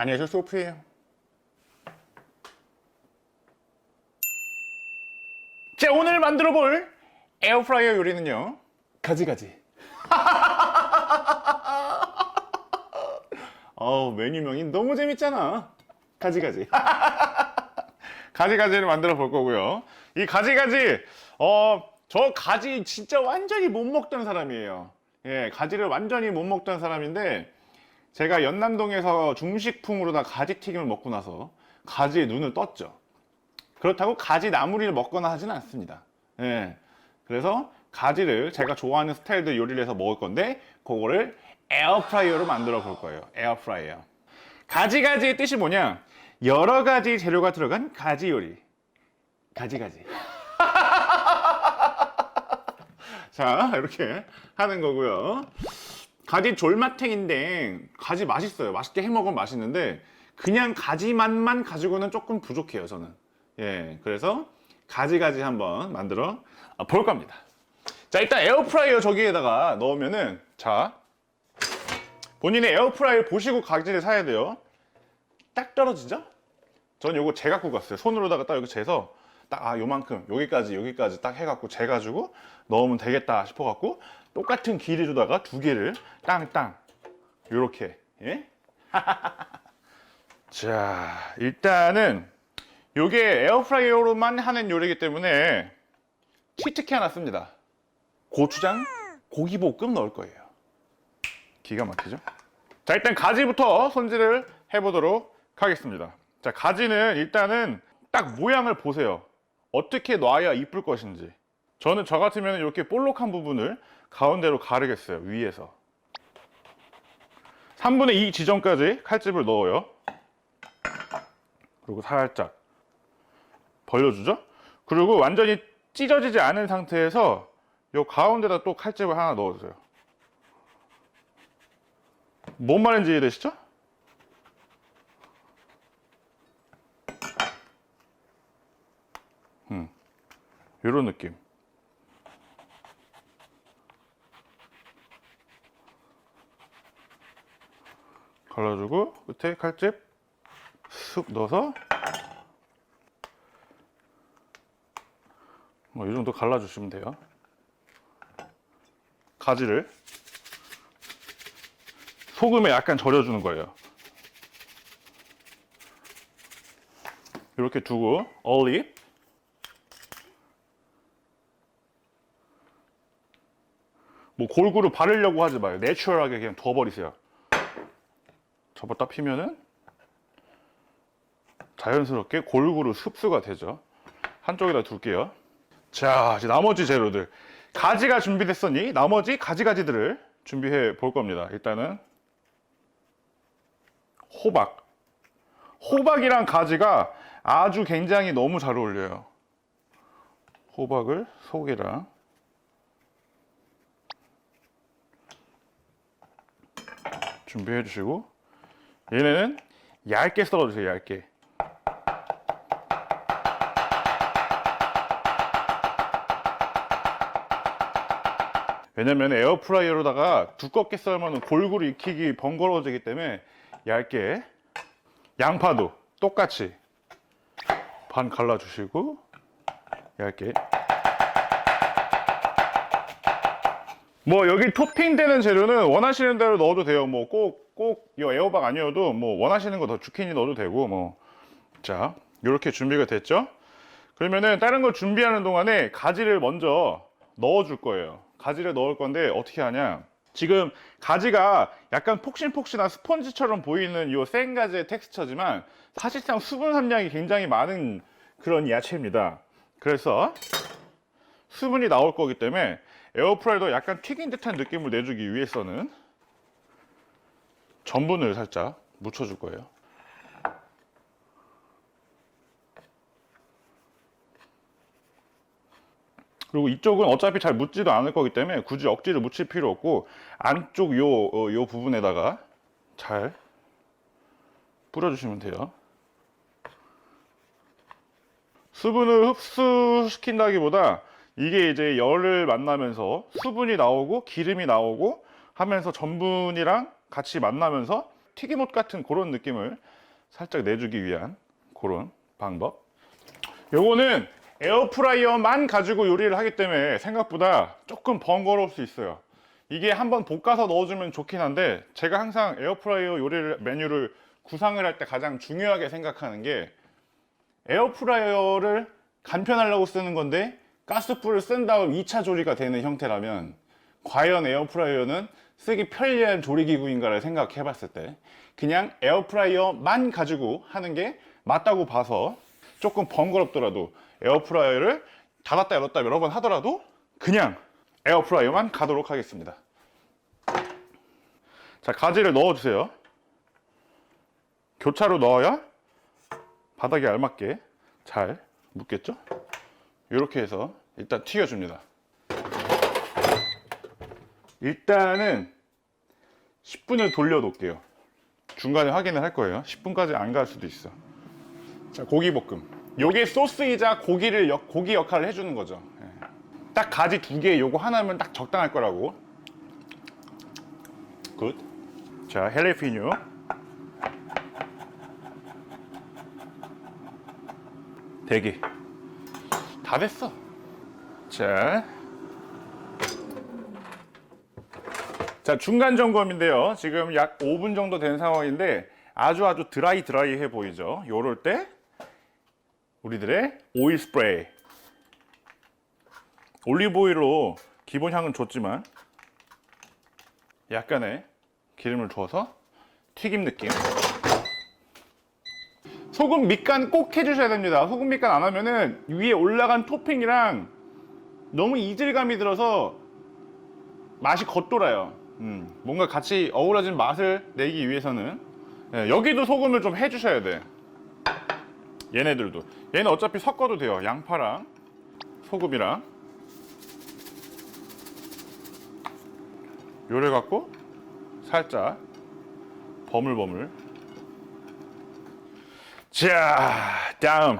안녕하세요 소프예요. 자 오늘 만들어 볼 에어프라이어 요리는요. 가지가지. 어우 메뉴명이 너무 재밌잖아. 가지가지. 가지가지를 만들어 볼 거고요. 이 가지가지 어 저 가지 진짜 완전히 못 먹던 사람이에요. 예 가지를 완전히 못 먹던 사람인데 제가 연남동에서 중식풍으로다 가지튀김을 먹고 나서 가지에 눈을 떴죠. 그렇다고 가지 나물이를 먹거나 하지는 않습니다. 예. 그래서 가지를 제가 좋아하는 스타일들 요리를 해서 먹을 건데 그거를 에어프라이어로 만들어 볼 거예요. 에어프라이어. 가지가지의 뜻이 뭐냐? 여러 가지 재료가 들어간 가지 요리. 가지가지. 자, 이렇게 하는 거고요. 가지 졸마탱인데 가지 맛있어요. 맛있게 해 먹으면 맛있는데 그냥 가지 맛만 가지고는 조금 부족해요. 저는. 예, 그래서 가지 가지 한번 만들어 볼 겁니다. 자, 일단 에어프라이어 저기에다가 넣으면은 자 본인의 에어프라이어 보시고 가지를 사야 돼요. 딱 떨어지죠? 전 요거 재 갖고 갔어요. 손으로다가 딱 이렇게 재서 딱 아 요만큼 여기까지 여기까지 딱 해갖고 재가지고 넣으면 되겠다 싶어갖고 똑같은 길이로다가 두 개를 땅땅 요렇게 예? 자 일단은 요게 에어프라이어로만 하는 요리이기 때문에 치트키 하나 씁니다. 고추장, 고기볶음 넣을 거예요. 기가 막히죠? 자 일단 가지부터 손질을 해보도록 하겠습니다. 자 가지는 일단은 딱 모양을 보세요. 어떻게 놔야 이쁠 것인지. 저는 저 같으면 이렇게 볼록한 부분을 가운데로 가르겠어요. 위에서. 3분의 2 지점까지 칼집을 넣어요. 그리고 살짝 벌려주죠. 그리고 완전히 찢어지지 않은 상태에서 이 가운데다 또 칼집을 하나 넣어주세요. 뭔 말인지 이해되시죠? 음, 이런 느낌. 갈라주고 끝에 칼집 쑥 넣어서 뭐 이 정도 갈라주시면 돼요. 가지를 소금에 약간 절여주는 거예요. 이렇게 두고 올립 뭐 골고루 바르려고 하지 마요. 내추럴하게 그냥 둬버리세요. 접었다 피면은 자연스럽게 골고루 흡수가 되죠. 한쪽에다 둘게요. 자, 이제 나머지 재료들. 가지가 준비됐으니 나머지 가지가지들을 준비해 볼 겁니다. 일단은 호박. 호박이랑 가지가 아주 굉장히 너무 잘 어울려요. 호박을 속이랑 준비해 주시고 얘네는 얇게 썰어주세요, 얇게. 왜냐면 에어프라이어로다가 두껍게 썰면 골고루 익히기 번거로워지기 때문에 얇게 양파도 똑같이 반 갈라주시고 얇게 뭐 여기 토핑되는 재료는 원하시는 대로 넣어도 돼요. 뭐꼭 꼭 이 에어박 아니어도 뭐 원하시는 거 더 주키니 넣어도 되고 뭐 자 이렇게 준비가 됐죠. 그러면은 다른 걸 준비하는 동안에 가지를 먼저 넣어 줄 거예요. 가지를 넣을 건데 어떻게 하냐? 지금 가지가 약간 폭신폭신한 스펀지처럼 보이는 이 생가지의 텍스처지만 사실상 수분 함량이 굉장히 많은 그런 야채입니다. 그래서 수분이 나올 거기 때문에 에어프라이도 약간 튀긴 듯한 느낌을 내주기 위해서는 전분을 살짝 묻혀줄 거예요. 그리고 이쪽은 어차피 잘 묻지도 않을 거기 때문에 굳이 억지로 묻힐 필요 없고 안쪽 요, 어, 요 부분에다가 잘 뿌려주시면 돼요. 수분을 흡수시킨다기보다 이게 이제 열을 만나면서 수분이 나오고 기름이 나오고 하면서 전분이랑 같이 만나면서 튀김옷 같은 그런 느낌을 살짝 내주기 위한 그런 방법. 요거는 에어프라이어만 가지고 요리를 하기 때문에 생각보다 조금 번거로울 수 있어요. 이게 한번 볶아서 넣어주면 좋긴 한데 제가 항상 에어프라이어 요리를 메뉴를 구상을 할 때 가장 중요하게 생각하는 게 에어프라이어를 간편하려고 쓰는 건데 가스불을 쓴 다음 2차 조리가 되는 형태라면 과연 에어프라이어는 쓰기 편리한 조리기구인가를 생각해 봤을 때 그냥 에어프라이어만 가지고 하는 게 맞다고 봐서 조금 번거롭더라도 에어프라이어를 닫았다 열었다 여러 번 하더라도 그냥 에어프라이어만 가도록 하겠습니다. 자, 가지를 넣어주세요. 교차로 넣어야 바닥에 알맞게 잘 묻겠죠? 이렇게 해서 일단 튀겨줍니다. 일단은 10분을 돌려 놓을게요. 중간에 확인을 할 거예요. 10분까지 안 갈 수도 있어. 자, 고기 볶음. 요게 소스이자 고기를 역- 고기 역할을 해주는 거죠. 예. 딱 가지 두 개, 요거 하나면 딱 적당할 거라고. 굿. 자, 헬레피뉴. 대기. 다 됐어. 자. 자, 중간 점검인데요. 지금 약 5분 정도 된 상황인데 아주 아주 드라이 드라이해 보이죠? 요럴 때 우리들의 오일 스프레이. 올리브 오일로 기본 향은 좋지만 약간의 기름을 주어서 튀김 느낌. 소금 밑간 꼭 해주셔야 됩니다. 소금 밑간 안 하면은 위에 올라간 토핑이랑 너무 이질감이 들어서 맛이 겉돌아요. 음, 뭔가 같이 어우러진 맛을 내기 위해서는 예, 여기도 소금을 좀 해주셔야 돼. 얘네들도. 얘는 어차피 섞어도 돼요. 양파랑 소금이랑. 요래 갖고 살짝 버물버물. 자, 다음.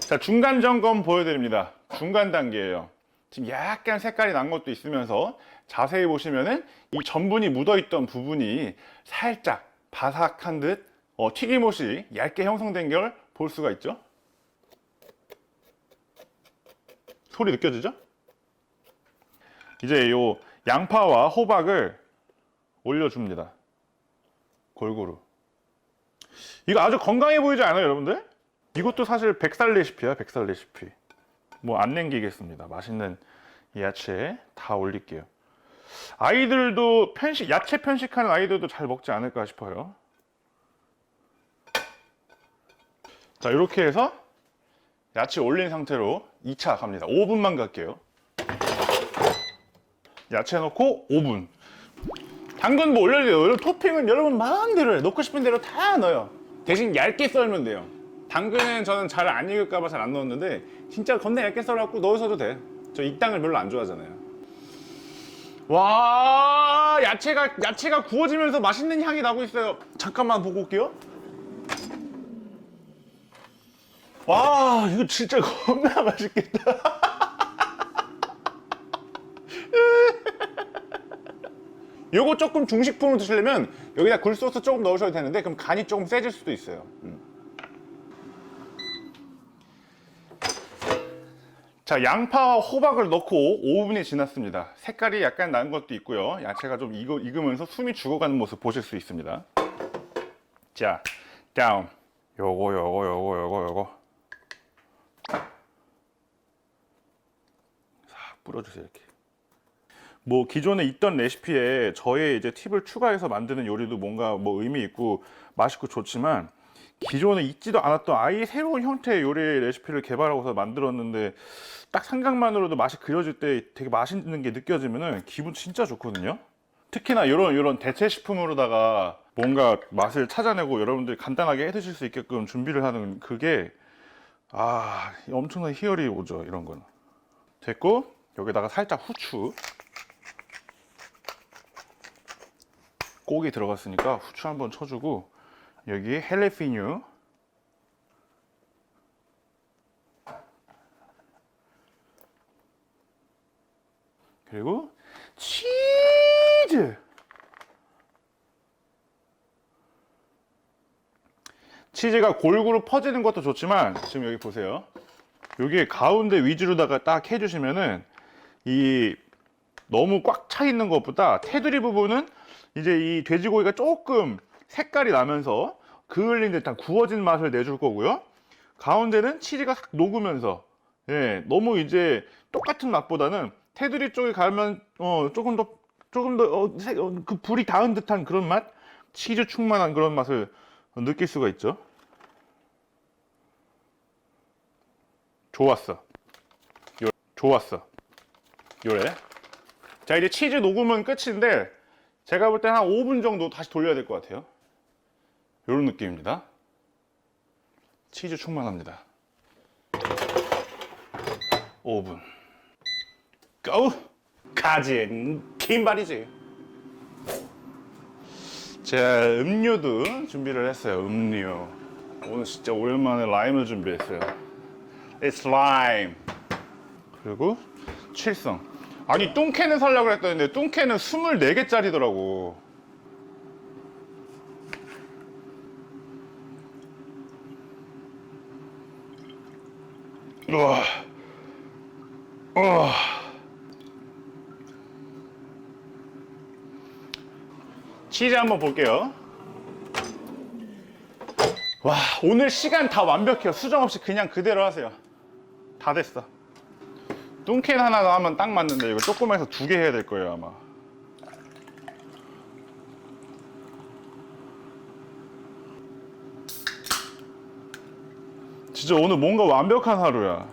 자, 중간 점검 보여드립니다. 중간 단계예요. 지금 약간 색깔이 난 것도 있으면서 자세히 보시면은 이 전분이 묻어있던 부분이 살짝 바삭한 듯 어, 튀김옷이 얇게 형성된 걸 볼 수가 있죠. 소리 느껴지죠? 이제 요 양파와 호박을 올려줍니다. 골고루. 이거 아주 건강해 보이지 않아요, 여러분들? 이것도 사실 백살 레시피야, 백살 레시피. 뭐 안 남기겠습니다. 맛있는 야채 다 올릴게요. 아이들도 편식, 야채 편식하는 아이들도 잘 먹지 않을까 싶어요. 자, 이렇게 해서 야채 올린 상태로 2차 갑니다. 5분만 갈게요. 야채 넣고 5분. 당근 뭐 올려도 돼요. 토핑은 여러분 마음대로 해요. 넣고 싶은 대로 다 넣어요. 대신 얇게 썰면 돼요. 당근은 저는 잘 안 익을까봐 잘 안 넣었는데 진짜 겁나 얇게 썰어갖고 넣으셔도 돼. 저 익당을 별로 안 좋아하잖아요. 와 야채가 야채가 구워지면서 맛있는 향이 나고 있어요. 잠깐만 보고 올게요. 와 이거 진짜 겁나 맛있겠다. 요거 조금 중식풍으로 드시려면 여기다 굴소스 조금 넣으셔도 되는데 그럼 간이 조금 세질 수도 있어요. 음. 자, 양파와 호박을 넣고 5분이 지났습니다. 색깔이 약간 난 것도 있고요. 야채가 좀 익어, 익으면서 숨이 죽어가는 모습 보실 수 있습니다. 자, 다음. 요거, 요거, 요거, 요거, 요거. 싹 뿌려주세요, 이렇게. 뭐 기존에 있던 레시피에 저의 이제 팁을 추가해서 만드는 요리도 뭔가 뭐 의미 있고 맛있고 좋지만 기존에 있지도 않았던 아예 새로운 형태의 요리 레시피를 개발하고서 만들었는데 딱 생각만으로도 맛이 그려질 때 되게 맛있는 게 느껴지면은 기분 진짜 좋거든요. 특히나 이런 이런 대체 식품으로다가 뭔가 맛을 찾아내고 여러분들이 간단하게 해 드실 수 있게끔 준비를 하는 그게 아 엄청난 희열이 오죠 이런 거는 됐고 여기다가 살짝 후추 고기 들어갔으니까 후추 한번 쳐주고 여기 헬레피뉴. 그리고 치즈. 치즈가 골고루 퍼지는 것도 좋지만 지금 여기 보세요. 여기 가운데 위주로다가 딱 해주시면은 이 너무 꽉 차 있는 것보다 테두리 부분은 이제 이 돼지고기가 조금 색깔이 나면서 그을린 듯한 구워진 맛을 내줄 거고요. 가운데는 치즈가 싹 녹으면서 예, 너무 이제 똑같은 맛보다는 테두리 쪽에 가면 어, 조금 더 조금 더 어, 색- 어, 그 불이 닿은 듯한 그런 맛, 치즈 충만한 그런 맛을 느낄 수가 있죠. 좋았어. 요, 좋았어. 요래. 자 이제 치즈 녹으면 끝인데 제가 볼 때 한 5분 정도 다시 돌려야 될 것 같아요. 요런 느낌입니다. 치즈 충만합니다. 5분. 고! 가진 긴발이지. 자, 음료도 준비를 했어요. 음료. 오늘 진짜 오랜만에 라임을 준비했어요. It's lime. 그리고 칠성. 아니 똥캔을 살려고 했더니 똥캔은 24개짜리더라고. 우와. 치즈 한번 볼게요. 와, 오늘 시간 다 완벽해요. 수정 없이 그냥 그대로 하세요. 다 됐어. 뚱캔 하나 더 하면 딱 맞는데 이거 조그마해서 두 개 해야 될 거예요, 아마. 진짜 오늘 뭔가 완벽한 하루야.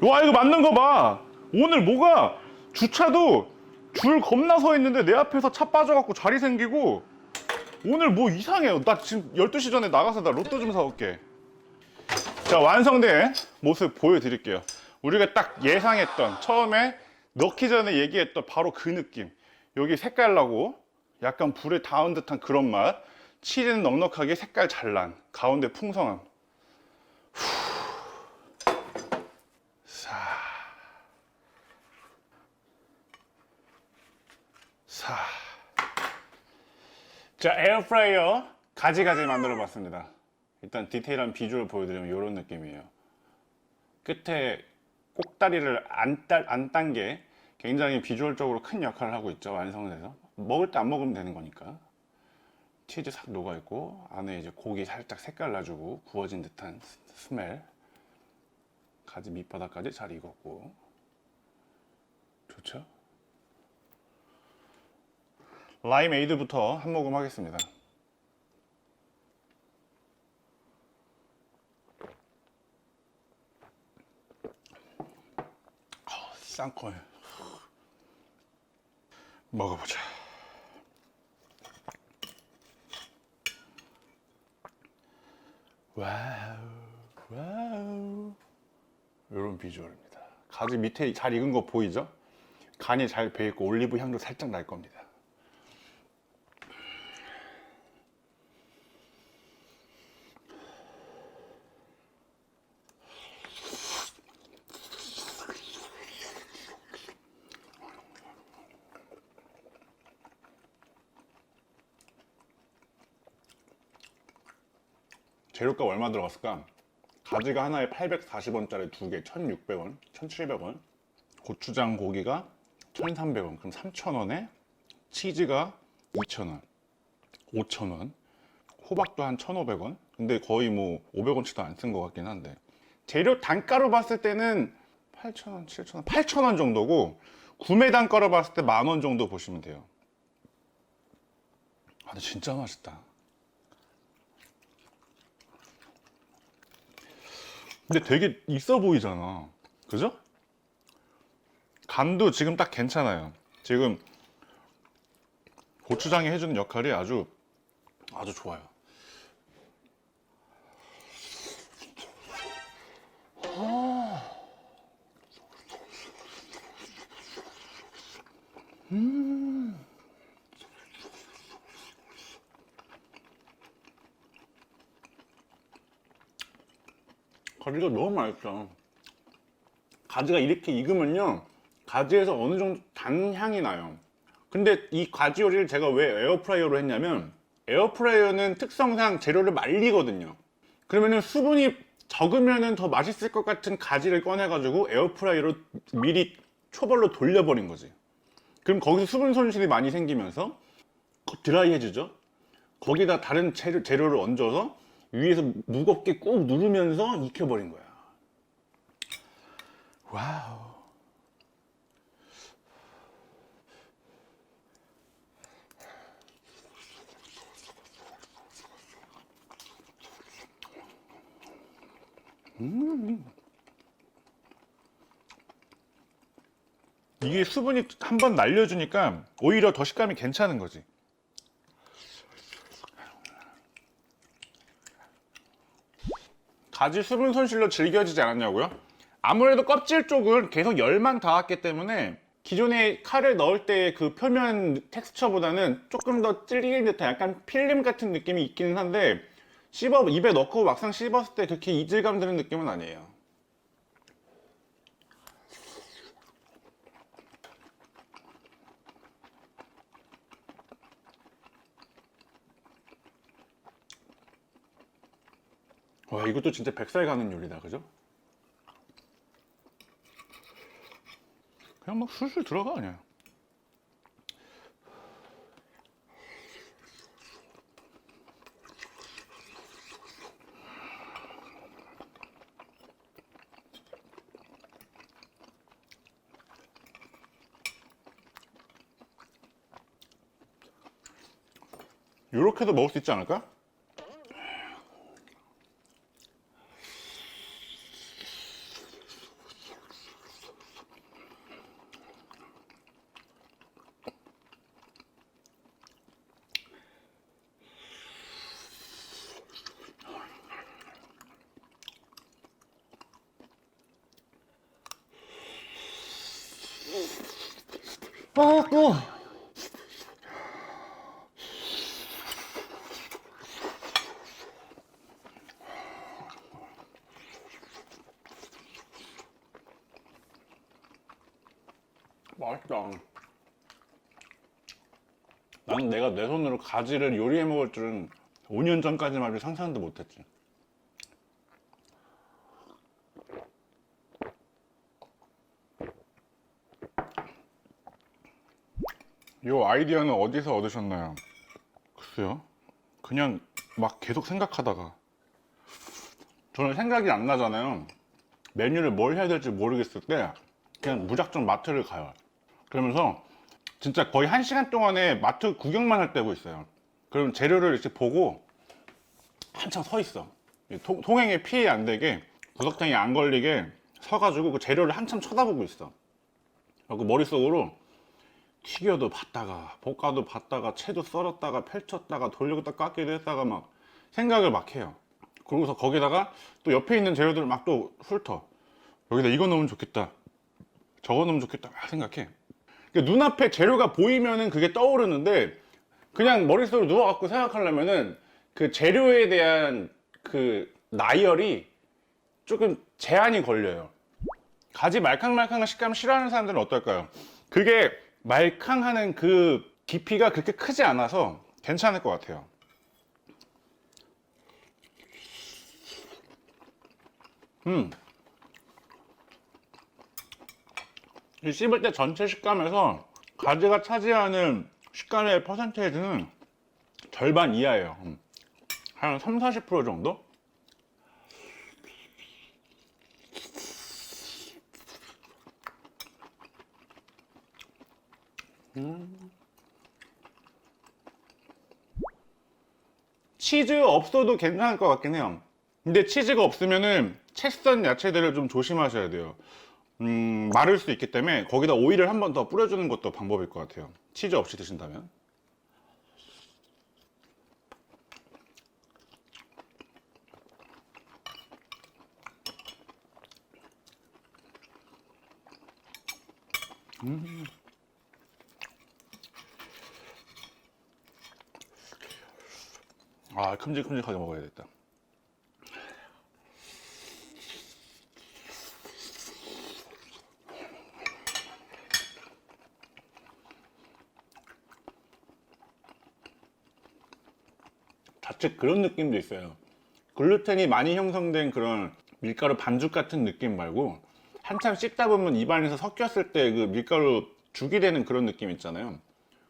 와, 이거 맞는 거 봐. 오늘 뭐가 주차도 줄 겁나 서 있는데 내 앞에서 차 빠져갖고 자리 생기고 오늘 뭐 이상해요. 나 지금 12시 전에 나가서 나 로또 좀 사올게. 자, 완성된 모습 보여드릴게요. 우리가 딱 예상했던, 처음에 넣기 전에 얘기했던 바로 그 느낌. 여기 색깔 나고, 약간 불에 닿은 듯한 그런 맛. 치즈는 넉넉하게 색깔 잘 난, 가운데 풍성함. 후. 사. 사. 자, 에어프라이어 가지가지 만들어 봤습니다. 일단 디테일한 비주얼 보여드리면 이런 느낌이에요. 끝에 꼭다리를 안, 따, 안딴 게 굉장히 비주얼적으로 큰 역할을 하고 있죠. 완성돼서. 먹을 때 안 먹으면 되는 거니까. 치즈 싹 녹아 있고, 안에 이제 고기 살짝 색깔 나주고, 구워진 듯한 스- 스멜. 가지 밑바닥까지 잘 익었고. 좋죠? 라임 에이드부터 한 모금 하겠습니다. 쌍콜 먹어보자. 와우, 와우. 이런 비주얼입니다. 가지 밑에 잘 익은 거 보이죠? 간이 잘 배있고 올리브 향도 살짝 날 겁니다. 재료가 얼마 들어갔을까? 가지가 하나에 840원짜리 두 개, 1,600원, 1,700원. 고추장 고기가 1,300원. 그럼 3,000원에 치즈가 2,000원, 5,000원. 호박도 한 1,500원. 근데 거의 뭐 500원치도 안 쓴 것 같긴 한데. 재료 단가로 봤을 때는 8,000원, 7,000원, 8,000원 정도고 구매 단가로 봤을 때 만 원 정도 보시면 돼요. 아, 근데 진짜 맛있다. 근데 되게 있어 보이잖아. 그죠? 간도 지금 딱 괜찮아요. 지금 고추장이 해주는 역할이 아주 아주 좋아요. 가지가 너무 맛있어. 가지가 이렇게 익으면요, 가지에서 어느 정도 단 향이 나요. 근데 이 가지 요리를 제가 왜 에어프라이어로 했냐면 에어프라이어는 특성상 재료를 말리거든요. 그러면은 수분이 적으면은 더 맛있을 것 같은 가지를 꺼내가지고 에어프라이어로 미리 초벌로 돌려버린 거지. 그럼 거기서 수분 손실이 많이 생기면서 드라이해지죠. 거기다 다른 재료, 재료를 얹어서 위에서 무겁게 꾹 누르면서 익혀버린 거야. 와우. 이게 수분이 한 번 날려주니까 오히려 더 식감이 괜찮은 거지. 가지 수분 손실로 질겨지지 않았냐고요? 아무래도 껍질 쪽은 계속 열만 닿았기 때문에 기존에 칼을 넣을 때그 표면 텍스처보다는 조금 더 찔리는 듯한 약간 필름 같은 느낌이 있기는 한데 씹어 입에 넣고 막상 씹었을 때 그렇게 이질감 드는 느낌은 아니에요. 와 이것도 진짜 백살 가는 요리다 그죠? 그냥 막 술술 들어가 그냥 요렇게도 먹을 수 있지 않을까? 아, 또. 맛있다. 나는 내가 내 손으로 가지를 요리해 먹을 줄은 5년 전까지만 해도 상상도 못했지. 이 아이디어는 어디서 얻으셨나요? 글쎄요. 그냥 막 계속 생각하다가 저는 생각이 안 나잖아요. 메뉴를 뭘 해야 될지 모르겠을 때 그냥 무작정 마트를 가요. 그러면서 진짜 거의 한 시간 동안에 마트 구경만 할 때고 있어요. 그럼 재료를 이렇게 보고 한참 서 있어. 이 통- 통행에 피해 안 되게 구석탱이 안 걸리게 서가지고 그 재료를 한참 쳐다보고 있어. 그리고 머릿속으로 튀겨도 봤다가 볶아도 봤다가 채도 썰었다가 펼쳤다가 돌리고다 깎기도 했다가 막 생각을 막 해요. 그러고서 거기다가 또 옆에 있는 재료들을 막 또 훑어. 여기다 이거 넣으면 좋겠다. 저거 넣으면 좋겠다. 막 생각해. 그러니까 눈앞에 재료가 보이면은 그게 떠오르는데 그냥 머릿속으로 누워갖고 생각하려면은 그 재료에 대한 그 나열이 조금 제한이 걸려요. 가지 말캉말캉한 식감 싫어하는 사람들은 어떨까요? 그게 말캉하는 그 깊이가 그렇게 크지 않아서 괜찮을 것 같아요. 음. 이 씹을 때 전체 식감에서 가지가 차지하는 식감의 퍼센테이지는 절반 이하예요. 음. 한 3, 40% 정도? 치즈 없어도 괜찮을 것 같긴 해요. 근데 치즈가 없으면은 채썬 야채들을 좀 조심하셔야 돼요. 음, 마를 수 있기 때문에 거기다 오일을 한 번 더 뿌려주는 것도 방법일 것 같아요. 치즈 없이 드신다면. 아, 큼직큼직하게 먹어야겠다. 살짝 그런 느낌도 있어요. 글루텐이 많이 형성된 그런 밀가루 반죽 같은 느낌 말고 한참 씹다 보면 입안에서 섞였을 때 그 밀가루 죽이 되는 그런 느낌 있잖아요.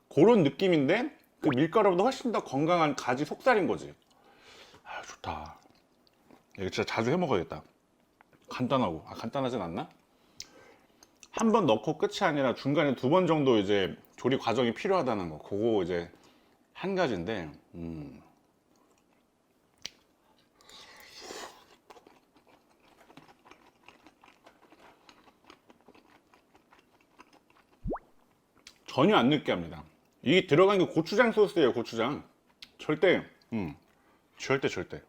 그런 느낌인데 그 밀가루보다 훨씬 더 건강한 가지 속살인 거지. 아 좋다. 이거 진짜 자주 해 먹어야겠다. 간단하고 아 간단하진 않나? 한 번 넣고 끝이 아니라 중간에 두 번 정도 이제 조리 과정이 필요하다는 거. 그거 이제 한 가지인데. 음. 전혀 안 느끼합니다. 이게 들어간 게 고추장 소스예요, 고추장. 절대, 음, 절대, 절대.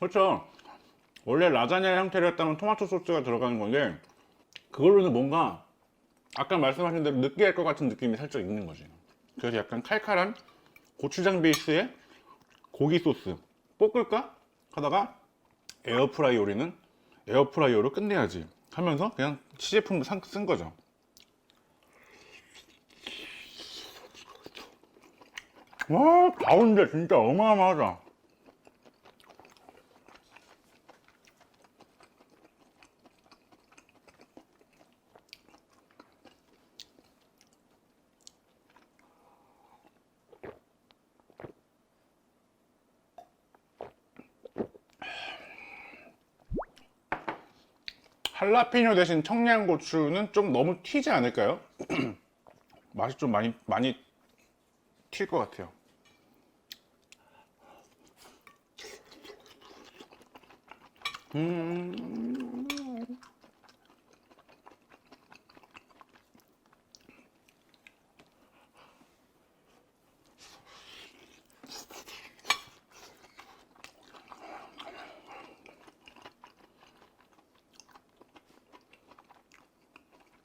그렇죠. 원래 라자냐 형태였다면 토마토 소스가 들어가는 건데 그걸로는 뭔가 아까 말씀하신 대로 느끼할 것 같은 느낌이 살짝 있는 거지. 그래서 약간 칼칼한 고추장 베이스에 고기 소스 볶을까 하다가 에어프라이 요리는 에어프라이어로 끝내야지 하면서 그냥 시제품을 산- 쓴 거죠. 와 가운데 진짜 어마어마하다. 할라피뇨 대신 청양고추는 좀 너무 튀지 않을까요? 맛이 좀 많이 많이 튈 것 같아요. 음.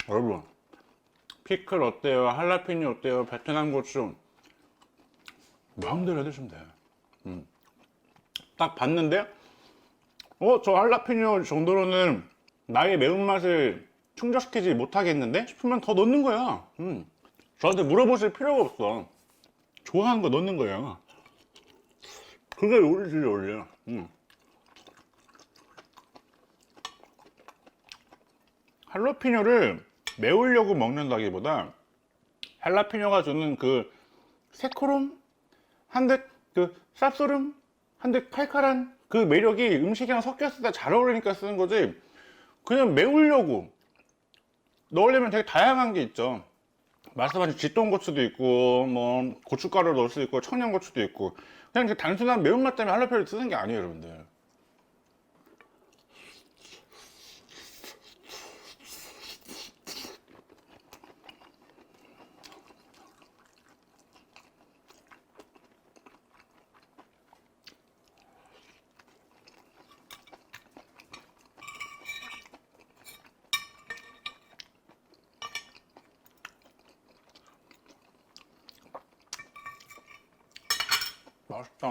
여러분 피클 어때요? 할라피뇨 어때요? 베트남 고추 마음대로 해드시면 돼요 음. 딱 봤는데 어? 저 할라피뇨 정도로는 나의 매운맛을 충족시키지 못하겠는데? 싶으면 더 넣는 거야 음. 저한테 물어보실 필요가 없어 좋아하는 거 넣는 거야 그게 요리지 요리야 음. 할라피뇨를 매우려고 먹는다기보다 할라피뇨가 주는 그 새코름 한듯 그 쌉소름 한듯 칼칼한 그 매력이 음식이랑 섞였을 때 잘 어울리니까 쓰는 거지. 그냥 매우려고. 넣으려면 되게 다양한 게 있죠. 말씀하신 쥐똥고추도 있고 뭐 고춧가루 넣을 수 있고 청양고추도 있고. 그냥 그 단순한 매운맛 때문에 할라피뇨를 쓰는 게 아니에요 여러분들 맛있다